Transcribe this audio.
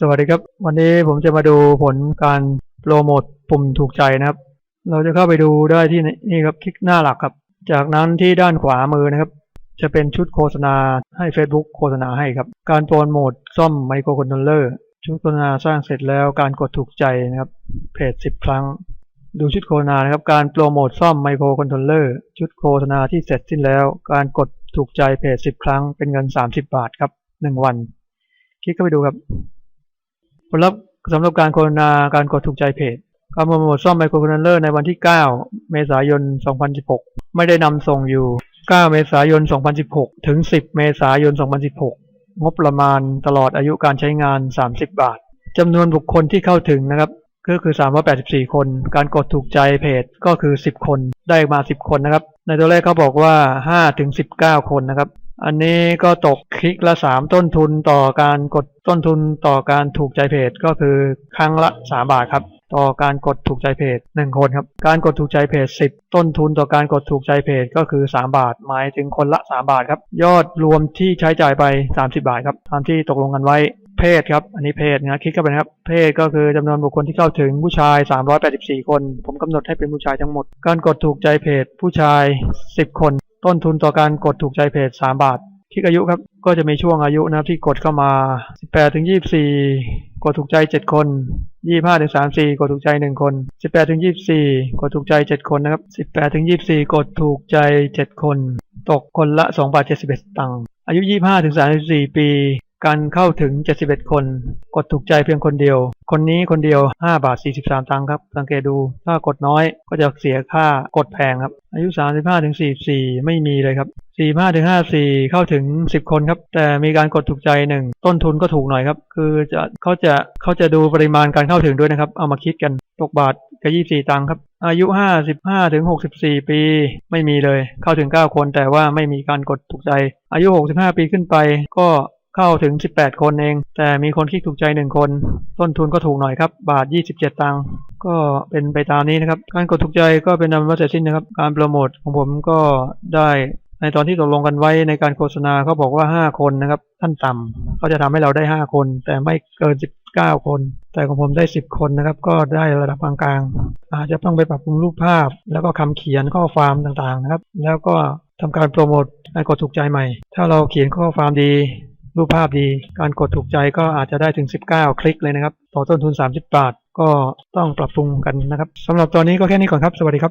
สวัสดีครับ วันนี้ผมจะมาดูผลการโปรโมทปุ่มถูกใจนะครับ เราจะเข้าไปดูได้ที่นี่ครับคลิกหน้าหลักครับ จากนั้นที่ด้านขวามือนะครับ จะเป็นชุดโฆษณาให้ Facebook โฆษณาให้ครับ การโปรโมทซ่อมไมโครคอนโทรลเลอร์ชุดโฆษณาสร้างเสร็จแล้วการกดถูกใจนะครับเพจ10 ครั้ง ดูชุดโฆษณานะครับ การโปรโมทซ่อมไมโครคอนโทรลเลอร์ชุดโฆษณาที่เสร็จสิ้นแล้ว การกดถูกใจเพจ10 ครั้ง เป็นเงิน 30 บาทครับ1วัน คลิกเข้าไปดูครับ ผลลัพธ์สำหรับการโฆษณาการกดถูกใจเพจการโปรโมทซ่อมไมโครคอนโทรลเลอร์ในวันที่ 9 เมษายน 2016 ไม่ได้นำส่งอยู่ 9 เมษายน 2016 ถึง 10 เมษายน 2016 งบประมาณตลอดอายุการใช้งาน 30 บาทจำนวนบุคคลที่เข้าถึงนะครับก็คือ 384 คน การกดถูกใจเพจก็คือ 10 คน ได้มา 10 คนนะครับ ในตัวเลขเขาบอกว่า 5 ถึง 19 คนนะครับ อันนี้ก็ตกคลิกละ3ต้นทุนต่อการกดต้นทุนต่อการถูกใจเพจก็คือครั้งละ3บาทครับ ต่อการกดถูกใจเพจ1คนครับ การกดถูกใจเพจ10ต้นทุนต่อการกดถูกใจเพจก็คือ3บาท หมายถึงคนละ3บาทครับ ยอดรวมที่ใช้จ่ายไป30บาทครับตามที่ตกลงกันไว้เพศครับ อันนี้เพศนะคลิกเข้าไปนะครับ เพศก็คือจำนวนบุคคลที่เข้าถึงผู้ชาย 384 คน ผมกำหนดให้เป็นผู้ชายทั้งหมด การกดถูกใจเพจผู้ชาย 10 คน ต้นทุนต่อการกดถูกใจเพจ 3 บาท คลิกอายุครับ ก็จะมีช่วงอายุนะครับที่กดเข้ามา 18ถึง24 กดถูกใจ 7 คน 25ถึง34 กดถูกใจ 1 คน 18ถึง24 กดถูกใจ 7 คนนะครับ 18ถึง24 กดถูกใจ 7 คน ตกคนละ2บาท71 ตังค์ อายุ 25ถึง34 ปี การเข้าถึง 71 คน กดถูกใจเพียงคนเดียว คนนี้คนเดียว 5 บาท 43 ตังค์ครับ สังเกตดู ถ้ากดน้อยก็จะเสียค่ากดแพงครับ อายุ 35ถึง44 ไม่มีเลยครับ45ถึง54 เข้าถึง 10 คนครับ แต่มีการกดถูกใจหนึ่งต้นทุนก็ถูกหน่อยครับ คือจะเขาจะเขาจะดูปริมาณการเข้าถึงด้วยนะครับ เอามาคิดกัน ตกบาทกับ24 ตังค์ครับ อายุ 55ถึง64 ปี ไม่มีเลย เข้าถึง 9 คน แต่ว่าไม่มีการกดถูกใจ อายุ 65 ปีขึ้นไปก็ เข้าถึง 18 คนเอง แต่มีคนคลิกถูกใจ 1 คน ต้นทุนก็ถูกหน่อยครับ บาท 27 ตังค์ก็เป็นไปตามนี้นะครับ การกดถูกใจก็เป็นนำว่าเสร็จสิ้นนะครับ การโปรโมทของผมก็ได้ในตอนที่ตกลงกันไว้ในการโฆษณาเขาบอกว่า 5 คนนะครับขั้นต่ำเขาจะทำให้เราได้ 5 คน แต่ไม่เกิน 19 คน แต่ของผมได้ 10 คนนะครับ ก็ได้ระดับกลางๆ อาจจะต้องไปปรับปรุงรูปภาพ แล้วก็คำเขียนข้อความต่างๆนะครับ แล้วก็ทำการโปรโมทการกดถูกใจใหม่ ถ้าเราเขียนข้อความดี รูปภาพดี การกดถูกใจก็อาจจะได้ถึง 19 คลิกเลยนะครับ ต่อต้นทุน 30 บาท ก็ต้องปรับปรุงกันนะครับสำหรับตอนนี้ก็แค่นี้ก่อนครับ สวัสดีครับ